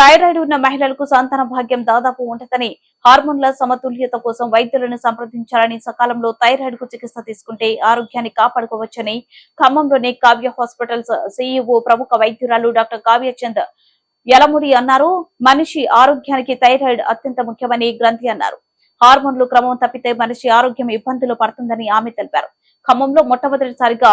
Thyroid ఉన్న మహిళలకు సంతాన భాగ్యం దాదాపు ఉంటదని హార్మోన్ల సమతుల్యత కోసం వైద్యులను సంప్రదించాలని సకాలంలో థైరాయిడ్కు చికిత్స తీసుకుంటే ఆరోగ్యాన్ని కాపాడుకోవచ్చని ఖమ్మంలోని కావ్య హాస్పిటల్స్ సీఈఓ ప్రముఖ వైద్యురాలు డాక్టర్ కావ్యచంద్ యలముడి అన్నారు. మనిషి ఆరోగ్యానికి థైరాయిడ్ అత్యంత ముఖ్యమని గ్రంథి అన్నారు. హార్మోన్లు క్రమం తప్పితే మనిషి ఆరోగ్యం ఇబ్బందులు పడుతుందని ఆమె తెలిపారు. ఖమ్మంలో మొట్టమొదటిసారిగా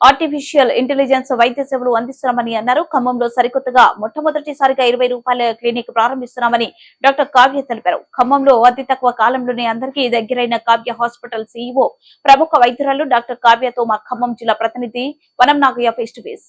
ఆర్టిఫిషియల్ ఇంటెలిజెన్స్ వైద్య సేవలు అందిస్తున్నామని అన్నారు. ఖమ్మంలో సరికొత్తగా మొట్టమొదటిసారిగా ఇరవై రూపాయల క్లినిక్ ప్రారంభిస్తున్నామని డాక్టర్ కావ్య తెలిపారు. ఖమ్మంలో అతి తక్కువ కాలంలోనే అందరికీ దగ్గరైన కావ్య హాస్పిటల్ సీఈఓ ప్రముఖ వైద్యురాలు డాక్టర్ కావ్యతో మా ఖమ్మం జిల్లా ప్రతినిధి వనం నాగయ్య ఫేస్ టు ఫేస్.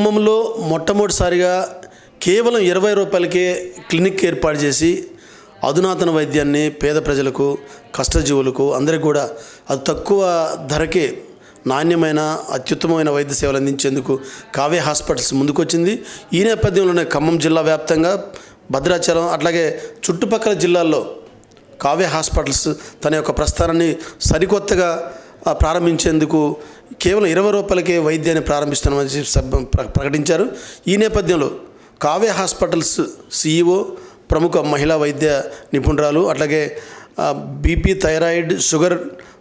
కుటుంబంలో మొట్టమొదటిసారిగా కేవలం ఇరవై రూపాయలకే క్లినిక్ ఏర్పాటు చేసి అధునాతన వైద్యాన్ని పేద ప్రజలకు కష్టజీవులకు అందరికీ కూడా అది తక్కువ ధరకే నాణ్యమైన అత్యుత్తమమైన వైద్య సేవలు అందించేందుకు కావ్య హాస్పిటల్స్ ముందుకొచ్చింది. ఈ నేపథ్యంలోనే ఖమ్మం జిల్లా వ్యాప్తంగా భద్రాచలం అట్లాగే చుట్టుపక్కల జిల్లాల్లో కావ్య హాస్పిటల్స్ తన యొక్క ప్రస్థానాన్ని సరికొత్తగా ప్రారంభించేందుకు కేవలం ఇరవై రూపాయలకే వైద్యాన్ని ప్రారంభిస్తున్నామని సబ్- ప్ర- ప్రకటించారు. ఈ నేపథ్యంలో కావ్య హాస్పిటల్స్ సీఈఓ ప్రముఖ మహిళా వైద్య నిపుణురాలు అట్లాగే బీపీ థైరాయిడ్ షుగర్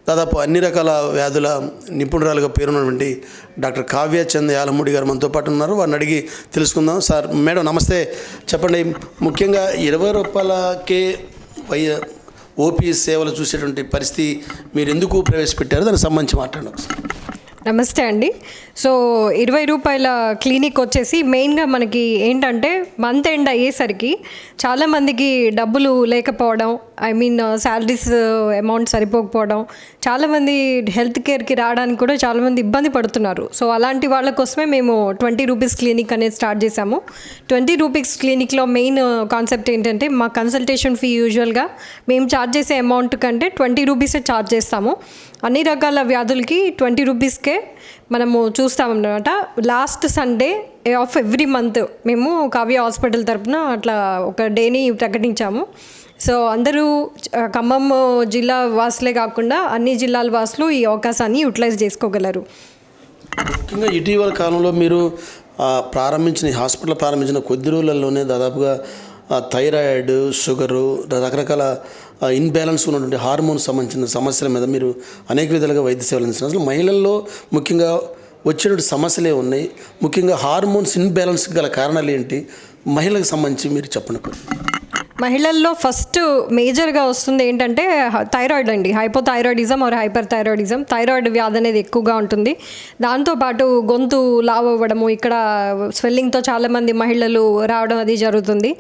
దాదాపు అన్ని రకాల వ్యాధుల నిపుణురాలుగా పేరున్నటువంటి డాక్టర్ కావ్య చంద్ యాలమూడి గారు మనతో పాటు ఉన్నారు. వారిని అడిగి తెలుసుకుందాం. సార్ మేడం నమస్తే. చెప్పండి ముఖ్యంగా ఇరవై రూపాయలకే వై ఓపీ సేవలు చూసేటువంటి పరిస్థితి మీరు ఎందుకు ప్రవేశపెట్టారో దానికి సంబంధించి మాట్లాడండి ఒకసారి. నమస్తే అండి. సో ఇరవై రూపాయల క్లినిక్ వచ్చేసి మెయిన్గా మనకి ఏంటంటే మంత్ ఎండ్ అయ్యేసరికి చాలామందికి డబ్బులు లేకపోవడం ఐ మీన్ శాలరీస్ అమౌంట్ సరిపోకపోవడం చాలామంది హెల్త్ కేర్కి రావడానికి కూడా చాలామంది ఇబ్బంది పడుతున్నారు. సో అలాంటి వాళ్ళ కోసమే మేము ట్వంటీ రూపీస్ క్లినిక్ అనేది స్టార్ట్ చేశాము. ట్వంటీ రూపీస్ క్లినిక్లో మెయిన్ కాన్సెప్ట్ ఏంటంటే మా కన్సల్టేషన్ ఫీ యూజువల్గా మేము ఛార్జ్ చేసే అమౌంట్ కంటే ట్వంటీ రూపీసే ఛార్జ్ చేస్తాము. అన్ని రకాల వ్యాధులకి ట్వంటీ రూపీస్కే మనము చూస్తామన్నమాట. Last Sunday of every month మేము కావ్య హాస్పిటల్ తరపున అట్లా ఒక డేని ప్రకటించాము. సో అందరూ ఖమ్మం జిల్లా వాసులే కాకుండా అన్ని జిల్లాల వాసులు ఈ అవకాశాన్ని యూటిలైజ్ చేసుకోగలరు. ముఖ్యంగా ఇటీవల కాలంలో మీరు ప్రారంభించిన హాస్పిటల్ ప్రారంభించిన కొద్ది రోజులలోనే దాదాపుగా థైరాయిడ్ షుగరు రకరకాల ఇన్బ్యాలెన్స్ ఉన్నటువంటి హార్మోన్ సంబంధించిన సమస్యల మీద మీరు అనేక విధాలుగా వైద్య సేవలు అందిస్తున్నారు. అసలు మహిళల్లో ముఖ్యంగా వచ్చినటువంటి సమస్యలే ఉన్నాయి. ముఖ్యంగా హార్మోన్స్ ఇన్బ్యాలెన్స్ గల కారణాలు ఏంటి? మహిళలకు సంబంధించి మీరు చెప్పండి మహిళల్లో ఫస్ట్ మేజర్గా వస్తుంది ఏంటంటే థైరాయిడ్ అండి. Hypothyroidism or hyperthyroidism thyroid వ్యాధి అనేది ఎక్కువగా ఉంటుంది. దాంతోపాటు గొంతు లావ్ అవ్వడము ఇక్కడ స్వెల్లింగ్తో చాలామంది మహిళలు రావడం అది జరుగుతుంది.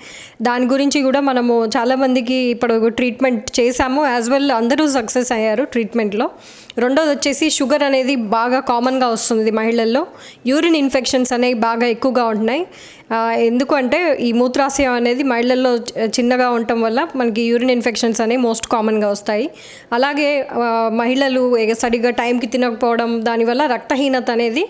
దాని గురించి కూడా మనము చాలామందికి ఇప్పుడు ట్రీట్మెంట్ చేశాము. యాజ్ వెల్ అందరూ సక్సెస్ అయ్యారు ట్రీట్మెంట్లో. రెండోది వచ్చేసి షుగర్ అనేది బాగా కామన్గా వస్తుంది మహిళల్లో. యూరిన్ ఇన్ఫెక్షన్స్ అనేవి బాగా ఎక్కువగా ఉంటున్నాయి. ఎందుకంటే ఎందుకు అంటే ఈ మూత్రాశయం అనేది మహిళల్లో చిన్నగా ఉండటం వల్ల మనకి యూరిన్ ఇన్ఫెక్షన్స్ అనేవి మోస్ట్ కామన్గా వస్తాయి. అలాగే మహిళలు సరిగ్గా టైంకి తినకపోవడం దానివల్ల రక్తహీనత అనేది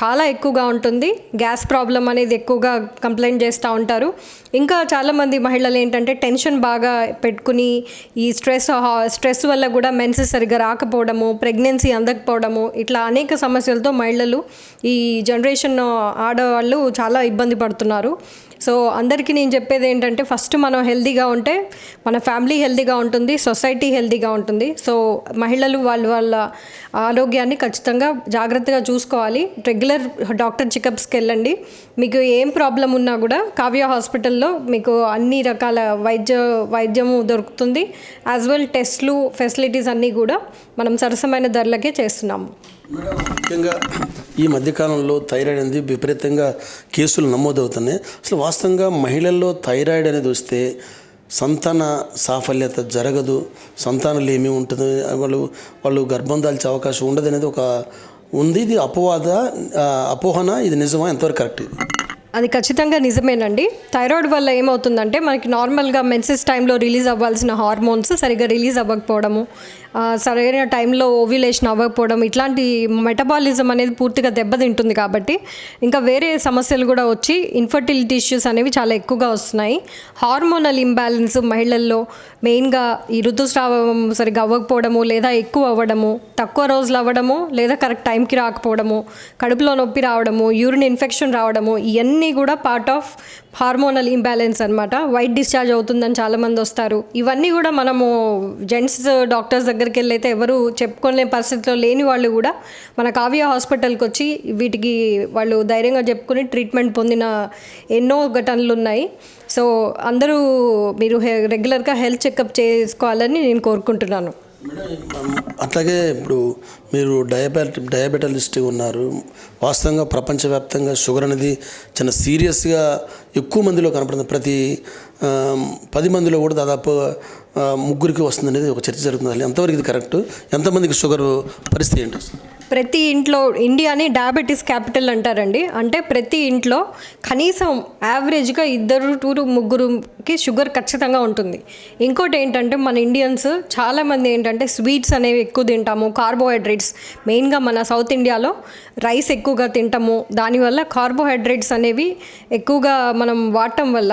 చాలా ఎక్కువగా ఉంటుంది. గ్యాస్ ప్రాబ్లం అనేది ఎక్కువగా కంప్లైంట్ చేస్తూ ఉంటారు. ఇంకా చాలామంది మహిళలు ఏంటంటే టెన్షన్ బాగా పెట్టుకుని ఈ స్ట్రెస్ స్ట్రెస్ వల్ల కూడా మెన్సెస్ సరిగ్గా రాకపోవడము ప్రెగ్నెన్సీ అందకపోవడము ఇట్లా అనేక సమస్యలతో మహిళలు ఈ జనరేషన్ ఆడవాళ్ళు చాలా ఇబ్బంది పడుతున్నారు. సో అందరికీ నేను చెప్పేది ఏంటంటే ఫస్ట్ మనం హెల్దీగా ఉంటే మన ఫ్యామిలీ హెల్దీగా ఉంటుంది సొసైటీ హెల్దీగా ఉంటుంది. సో మహిళలు వాళ్ళ వాళ్ళ ఆరోగ్యాన్ని ఖచ్చితంగా జాగ్రత్తగా చూసుకోవాలి. రెగ్యులర్ డాక్టర్ చెకప్స్కి వెళ్ళండి. మీకు ఏం ప్రాబ్లం ఉన్నా కూడా కావ్య హాస్పిటల్లో మీకు అన్ని రకాల వైద్య వైద్యము దొరుకుతుంది. యాజ్ వెల్ టెస్ట్లు ఫెసిలిటీస్ అన్నీ కూడా మనం సరసమైన ధరలకే చేస్తున్నాము. ముఖ్యంగా ఈ మధ్యకాలంలో థైరాయిడ్ అనేది విపరీతంగా కేసులు నమోదవుతున్నాయి. అసలు వాస్తవంగా మహిళల్లో థైరాయిడ్ అనేది వస్తే సంతాన సాఫల్యత జరగదు సంతానాలు ఏమి ఉంటుంది వాళ్ళు వాళ్ళు గర్భం దాల్చే అవకాశం ఉండదు అనేది ఒక ఉంది. ఇది అపవాద అపోహన? ఇది నిజమా? ఎంతవరకు కరెక్ట్? ఇది అది ఖచ్చితంగా నిజమేనండి. థైరాయిడ్ వల్ల ఏమవుతుందంటే మనకి నార్మల్గా మెన్సెస్ టైంలో రిలీజ్ అవ్వాల్సిన హార్మోన్స్ సరిగ్గా రిలీజ్ అవ్వకపోవడము సరైన టైంలో ఓవ్యులేషన్ అవ్వకపోవడం ఇట్లాంటి మెటబాలిజం అనేది పూర్తిగా దెబ్బతింటుంది కాబట్టి ఇంకా వేరే సమస్యలు కూడా వచ్చి ఇన్ఫర్టిలిటీ ఇష్యూస్ అనేవి చాలా ఎక్కువగా వస్తున్నాయి. హార్మోనల్ ఇంబ్యాలెన్స్ మహిళల్లో మెయిన్గా ఈ ఋతుస్రావం సరిగ్గా అవ్వకపోవడము లేదా ఎక్కువ అవ్వడము తక్కువ రోజులు అవ్వడము లేదా కరెక్ట్ టైంకి రాకపోవడము కడుపులో నొప్పి రావడము యూరిన్ ఇన్ఫెక్షన్ రావడము ఇవన్నీ కూడా పార్ట్ ఆఫ్ హార్మోనల్ ఇంబ్యాలెన్స్ అనమాట వైట్ డిశ్చార్జ్ అవుతుందని చాలామంది వస్తారు. ఇవన్నీ కూడా మనము జెంట్స్ డాక్టర్స్ దగ్గరికి వెళ్ళి అయితే ఎవరు చెప్పుకోలేని పరిస్థితిలో లేని వాళ్ళు కూడా మన కావ్య హాస్పిటల్కి వచ్చి వీటికి వాళ్ళు ధైర్యంగా చెప్పుకొని ట్రీట్మెంట్ పొందిన ఎన్నో ఘటనలు ఉన్నాయి సో అందరూ మీరు రెగ్యులర్గా హెల్త్ చెకప్ చేసుకోవాలని నేను కోరుకుంటున్నాను. అట్లాగే ఇప్పుడు మీరు డయాబెట్ డయాబెటలిస్ట్ ఉన్నారు. వాస్తవంగా ప్రపంచవ్యాప్తంగా షుగర్ అనేది చాలా సీరియస్గా ఎక్కువ మందిలో కనపడుతుంది. ప్రతి పది మందిలో కూడా దాదాపు ముగ్గురికి వస్తుంది అనేది ఒక చర్చ జరుగుతుంది ఎంతవరకు ఇది కరెక్ట్? ఎంతమందికి షుగర్ పరిస్థితి ఏంటి ప్రతి ఇంట్లో ఇండియాని డయాబెటీస్ క్యాపిటల్ అంటారండి. అంటే ప్రతి ఇంట్లో కనీసం యావరేజ్గా ఇద్దరు టూరు ముగ్గురుకి షుగర్ ఖచ్చితంగా ఉంటుంది. ఇంకోటి ఏంటంటే మన ఇండియన్స్ చాలామంది ఏంటంటే స్వీట్స్ అనేవి ఎక్కువ తింటాము కార్బోహైడ్రేట్స్ మెయిన్గా మన సౌత్ ఇండియాలో రైస్ ఎక్కువగా తింటాము. దానివల్ల కార్బోహైడ్రేట్స్ అనేవి ఎక్కువగా మనం వాడటం వల్ల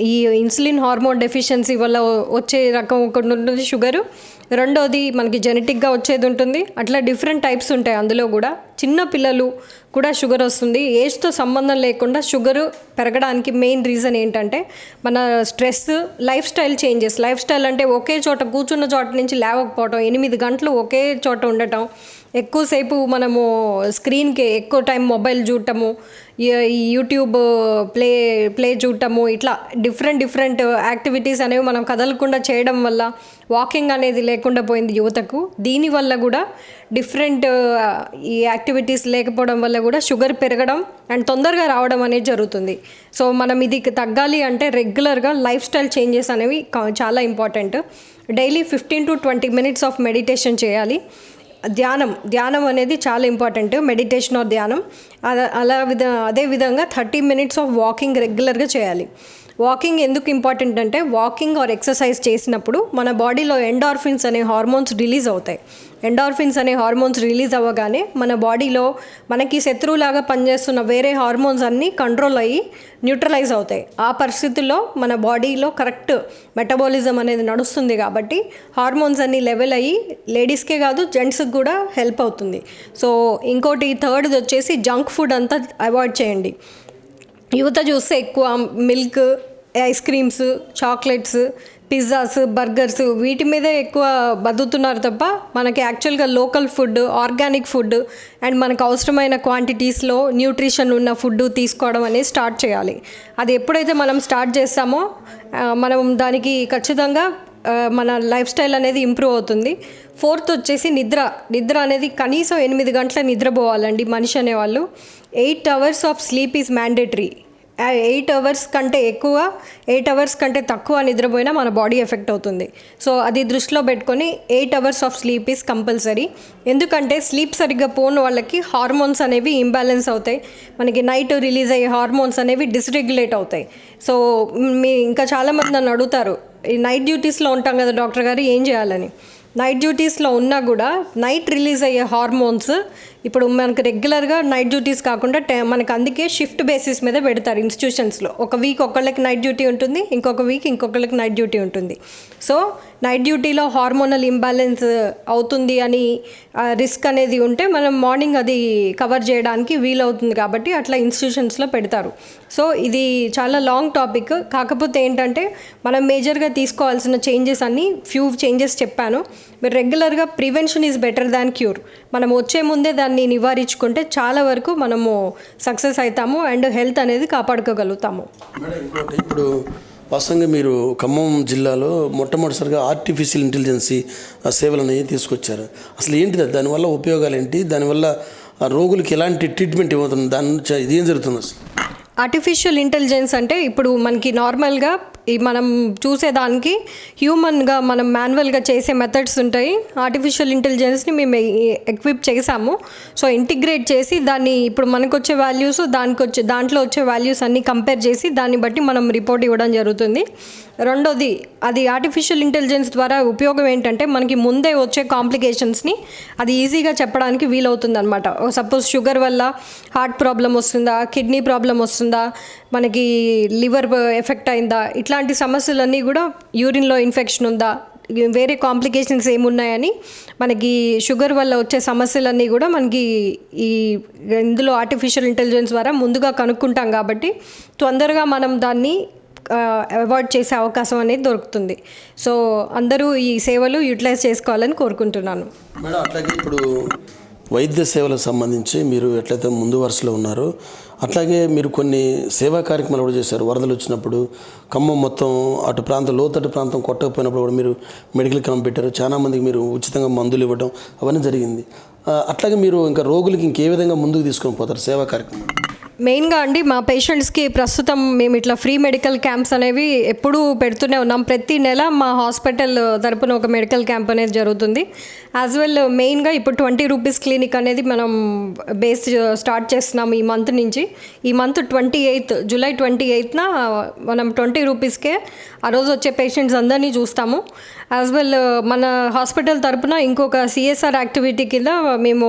ఈ ఇన్సులిన్ హార్మోన్ డెఫిషియన్సీ వల్ల వచ్చే రకం ఒకటి ఉంటుంది షుగరు రెండోది మనకి జెనెటిక్గా వచ్చేది ఉంటుంది. అట్లా డిఫరెంట్ టైప్స్ ఉంటాయి అందులో కూడా. చిన్న పిల్లలు కూడా షుగర్ వస్తుంది. ఏజ్తో సంబంధం లేకుండా షుగర్ పెరగడానికి మెయిన్ రీజన్ ఏంటంటే మన stress lifestyle changes lifestyle అంటే ఒకే చోట కూర్చున్న చోట నుంచి లేవకపోవటం ఎనిమిది గంటలు ఒకే చోట ఉండటం ఎక్కువసేపు మనము స్క్రీన్కి ఎక్కువ టైం మొబైల్ చూడటము ఈ యూట్యూబ్ ప్లే ప్లే చూడటము ఇట్లా డిఫరెంట్ డిఫరెంట్ యాక్టివిటీస్ అనేవి మనం కదలకుండా చేయడం వల్ల వాకింగ్ అనేది లేకుండా పోయింది యువతకు. దీనివల్ల కూడా డిఫరెంట్ ఈ యాక్టివిటీస్ లేకపోవడం వల్ల కూడా షుగర్ పెరగడం అండ్ తొందరగా రావడం అనేది జరుగుతుంది. సో మనం ఇది తగ్గాలి అంటే రెగ్యులర్గా లైఫ్ స్టైల్ చేంజెస్ అనేవి కా- చాలా important. Daily fifteen to twenty minutes of meditation చేయాలి. ధ్యానం ధ్యానం అనేది చాలా ఇంపార్టెంట్. మెడిటేషన్ ఆర్ ధ్యానం. అలా- అలా విధ అదే విధంగా థర్టీ మినిట్స్ ఆఫ్ వాకింగ్ రెగ్యులర్గా చేయాలి. వాకింగ్ ఎందుకు ఇంపార్టెంట్ అంటే వాకింగ్ ఆర్ ఎక్సర్సైజ్ చేసినప్పుడు మన బాడీలో ఎండార్ఫిన్స్ అనే హార్మోన్స్ రిలీజ్ అవుతాయి. ఎండార్ఫిన్స్ అనే హార్మోన్స్ రిలీజ్ అవ్వగానే మన బాడీలో మనకి శత్రువులాగా పనిచేస్తున్న వేరే హార్మోన్స్ అన్నీ కంట్రోల్ అయ్యి న్యూట్రలైజ్ అవుతాయి. ఆ పరిస్థితుల్లో మన బాడీలో కరెక్ట్ మెటబాలిజం అనేది నడుస్తుంది కాబట్టి హార్మోన్స్ అన్నీ లెవెల్ అయ్యి లేడీస్కే కాదు జెంట్స్కి కూడా హెల్ప్ అవుతుంది. సో ఇంకోటి థర్డ్ది వచ్చేసి జంక్ ఫుడ్ అంతా అవాయిడ్ చేయండి. యువత చూస్తే ఎక్కువ milk ice creams chocolates pizzas burgers వీటి మీదే ఎక్కువ బతుకుతున్నారు తప్ప మనకి యాక్చువల్గా local food organic food and మనకు అవసరమైన క్వాంటిటీస్లో న్యూట్రిషన్ ఉన్న ఫుడ్ తీసుకోవడం అనేది స్టార్ట్ చేయాలి. అది ఎప్పుడైతే మనం స్టార్ట్ చేస్తామో మనం దానికి ఖచ్చితంగా మన లైఫ్ స్టైల్ అనేది ఇంప్రూవ్ అవుతుంది. ఫోర్త్ వచ్చేసి నిద్ర. నిద్ర అనేది కనీసం ఎనిమిది గంటల నిద్రపోవాలండి మనిషి అనేవాళ్ళు. Eight hours of sleep is mandatory eight hours కంటే ఎక్కువ ఎయిట్ అవర్స్ కంటే తక్కువ నిద్రపోయినా మన బాడీ ఎఫెక్ట్ అవుతుంది. సో అది దృష్టిలో పెట్టుకొని eight hours of sleep is compulsory. ఎందుకంటే స్లీప్ సరిగ్గా పోని వాళ్ళకి హార్మోన్స్ అనేవి ఇంబ్యాలెన్స్ అవుతాయి. మనకి నైట్ రిలీజ్ అయ్యే హార్మోన్స్ అనేవి డిస్రెగ్యులేట్ అవుతాయి. సో మీ ఇంకా చాలామంది నన్ను అడుగుతారు ఈ నైట్ డ్యూటీస్లో ఉంటాం కదా డాక్టర్ గారు ఏం చేయాలని? నైట్ డ్యూటీస్లో ఉన్నా కూడా నైట్ రిలీజ్ అయ్యే హార్మోన్స్ ఇప్పుడు మనకు రెగ్యులర్గా నైట్ డ్యూటీస్ కాకుండా టె మనకు అందుకే షిఫ్ట్ బేసిస్ మీద పెడతారు ఇన్స్టిట్యూషన్స్లో ఒక వీక్ ఒకళ్ళకి నైట్ డ్యూటీ ఉంటుంది ఇంకొక వీక్ ఇంకొకళ్ళకి నైట్ డ్యూటీ ఉంటుంది. సో నైట్ డ్యూటీలో హార్మోనల్ ఇంబ్యాలెన్స్ అవుతుంది అని రిస్క్ అనేది ఉంటే మనం మార్నింగ్ అది కవర్ చేయడానికి వీలవుతుంది కాబట్టి అట్లా ఇన్స్టిట్యూషన్స్లో పెడతారు. సో ఇది చాలా లాంగ్ టాపిక్ కాకపోతే ఏంటంటే మనం మేజర్గా తీసుకోవాల్సిన చేంజెస్ అన్ని ఫ్యూ చేంజెస్ చెప్పాను. మీరు రెగ్యులర్గా prevention is better than cure మనం వచ్చే ముందే దాన్ని దాన్ని నివారించుకుంటే చాలా వరకు మనము సక్సెస్ అవుతాము అండ్ హెల్త్ అనేది కాపాడుకోగలుగుతాము. మేడం ఇంకోటి ఇప్పుడు వాస్తవంగా మీరు ఖమ్మం జిల్లాలో మొట్టమొదటిసారిగా ఆర్టిఫిషియల్ ఇంటెలిజెన్సీ ఆ సేవలు అనేవి తీసుకొచ్చారు? అసలు ఏంటిది దానివల్ల ఉపయోగాలు ఏంటి? దానివల్ల రోగులకు ఎలాంటి ట్రీట్మెంట్ ఇవ్వతుంది దాని నుంచి ఇది ఏం జరుగుతుంది అసలు? ఆర్టిఫిషియల్ ఇంటెలిజెన్స్ అంటే ఇప్పుడు మనకి నార్మల్గా ఈ మనం చూసేదానికి హ్యూమన్గా మనం మాన్యువల్గా చేసే మెథడ్స్ ఉంటాయి. ఆర్టిఫిషియల్ ఇంటెలిజెన్స్ని మేము ఎక్విప్ చేసాము. సో ఇంటిగ్రేట్ చేసి దాన్ని ఇప్పుడు మనకు వచ్చే వాల్యూస్ దానికి వచ్చే దాంట్లో వచ్చే వాల్యూస్ అన్నీ కంపేర్ చేసి దాన్ని బట్టి మనం రిపోర్ట్ ఇవ్వడం జరుగుతుంది. రెండోది అది ఆర్టిఫిషియల్ ఇంటెలిజెన్స్ ద్వారా ఉపయోగం ఏంటంటే మనకి ముందే వచ్చే కాంప్లికేషన్స్ని అది ఈజీగా చెప్పడానికి వీలవుతుంది అనమాట సపోజ్ షుగర్ వల్ల హార్ట్ ప్రాబ్లం వస్తుందా కిడ్నీ ప్రాబ్లం వస్తుందా మనకి లివర్ ఎఫెక్ట్ అయిందా ఇట్లాంటి సమస్యలన్నీ కూడా యూరిన్లో ఇన్ఫెక్షన్ ఉందా వేరే కాంప్లికేషన్స్ ఏమున్నాయని మనకి షుగర్ వల్ల వచ్చే సమస్యలన్నీ కూడా మనకి ఈ ఇందులో ఆర్టిఫిషియల్ ఇంటెలిజెన్స్ ద్వారా ముందుగా కనుక్కుంటాం కాబట్టి తొందరగా మనం దాన్ని అవాయిడ్ చేసే అవకాశం అనేది దొరుకుతుంది. సో అందరూ ఈ సేవలు యూటిలైజ్ చేసుకోవాలని కోరుకుంటున్నాను. మేడం అట్లాగే ఇప్పుడు వైద్య సేవలకు సంబంధించి మీరు ఎట్లయితే ముందు వరుసలో ఉన్నారో అట్లాగే మీరు కొన్ని సేవా కార్యక్రమాలు కూడా చేశారు. వరదలు వచ్చినప్పుడు ఖమ్మం మొత్తం అటు ప్రాంతం లోతట్టు ప్రాంతం కొట్టకపోయినప్పుడు కూడా మీరు మెడికల్ క్యాంప్ పెట్టారు. చాలామందికి మీరు ఉచితంగా మందులు ఇవ్వడం అవన్నీ జరిగింది. అట్లాగే మీరు ఇంకా రోగులకి ఇంకే విధంగా ముందుకు తీసుకొని పోతారు సేవా కార్యక్రమం మెయిన్గా అండి మా పేషెంట్స్కి ప్రస్తుతం మేము ఇట్లా ఫ్రీ మెడికల్ క్యాంప్స్ అనేవి ఎప్పుడూ పెడుతూనే ఉన్నాం. ప్రతి నెల మా హాస్పిటల్ తరపున ఒక మెడికల్ క్యాంప్ అనేది జరుగుతుంది. యాజ్ వెల్ మెయిన్గా ఇప్పుడు ట్వంటీ రూపీస్ క్లినిక్ అనేది మనం బేస్ స్టార్ట్ చేస్తున్నాం ఈ మంత్ నుంచి. ఈ month twenty eighth July twenty ఎయిత్న మనం ట్వంటీ రూపీస్కే ఆ రోజు వచ్చే పేషెంట్స్ అందరినీ చూస్తాము. యాజ్ వెల్ uh, మన హాస్పిటల్ తరపున ఇంకొక సిఎస్ఆర్ యాక్టివిటీ కింద మేము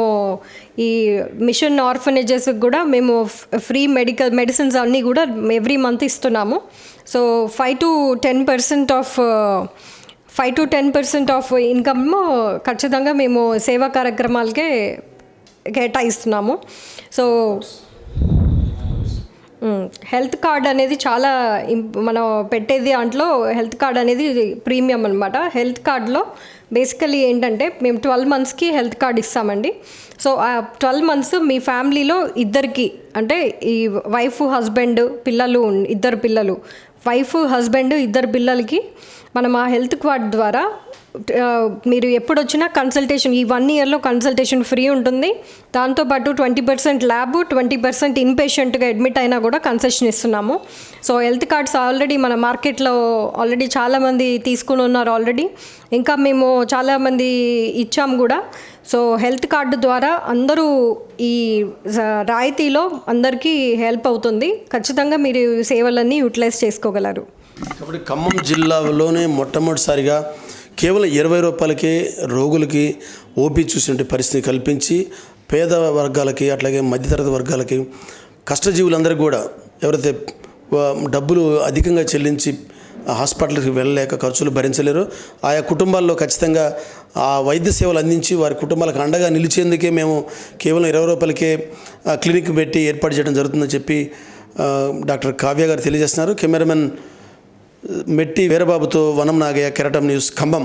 ఈ మిషన్ ఆర్ఫనేజెస్ కూడా మేము ఫ్రీ మెడికల్ మెడిసిన్స్ అన్నీ కూడా ఎవ్రీ మంత్ ఇస్తున్నాము. So five to ten percent of five to ten percent of income ఖచ్చితంగా మేము సేవా కార్యక్రమాలకే కేటాయిస్తున్నాము. సో హెల్త్ కార్డ్ అనేది చాలా మనం పెట్టేది దాంట్లో హెల్త్ కార్డ్ అనేది ప్రీమియం అనమాట హెల్త్ కార్డ్లో బేసికలీ ఏంటంటే మేము ట్వెల్వ్ మంత్స్కి హెల్త్ కార్డ్ ఇస్తామండి. సో ఆ ట్వెల్వ్ మంత్స్ మీ ఫ్యామిలీలో ఇద్దరికి అంటే ఈ వైఫ్ హస్బెండ్ పిల్లలు ఇద్దరు పిల్లలు వైఫ్ హస్బెండ్ ఇద్దరు పిల్లలకి మనం ఆ హెల్త్ క్వార్డ్ ద్వారా మీరు ఎప్పుడు వచ్చినా కన్సల్టేషన్ ఈ వన్ ఇయర్లో కన్సల్టేషన్ ఫ్రీ ఉంటుంది. దాంతోపాటు twenty percent lab twenty percent ఇన్పేషెంట్గా admit అయినా కూడా కన్సెషన్ ఇస్తున్నాము. సో హెల్త్ కార్డ్స్ ఆల్రెడీ మన మార్కెట్లో ఆల్రెడీ చాలామంది తీసుకుని ఉన్నారు ఆల్రెడీ. ఇంకా మేము చాలామంది ఇచ్చాము కూడా. సో హెల్త్ కార్డు ద్వారా అందరూ ఈ రాయితీలో అందరికీ హెల్ప్ అవుతుంది. ఖచ్చితంగా మీరు సేవలన్నీ యూటిలైజ్ చేసుకోగలరు. కాబట్టి ఖమ్మం జిల్లాలోనే మొట్టమొదటిసారిగా కేవలం ఇరవై రూపాయలకే రోగులకి ఓపీ చూసినట్టు పరిస్థితి కల్పించి పేద వర్గాలకి అట్లాగే మధ్యతరగతి వర్గాలకి కష్టజీవులందరికీ కూడా ఎవరైతే డబ్బులు అధికంగా చెల్లించి హాస్పిటల్కి వెళ్ళలేక ఖర్చులు భరించలేరు ఆయా కుటుంబాల్లో ఖచ్చితంగా ఆ వైద్య సేవలు అందించి వారి కుటుంబాలకు అండగా నిలిచేందుకే మేము కేవలం ఇరవై రూపాయలకే ఆ, క్లినిక్ పెట్టి ఏర్పాటు చేయడం జరుగుతుందని చెప్పి డాక్టర్ కావ్య గారు తెలియజేస్తున్నారు. కెమెరామెన్ మెట్టి వీరబాబుతో వనం నాగయ్య కెరటం న్యూస్ ఖమ్మం.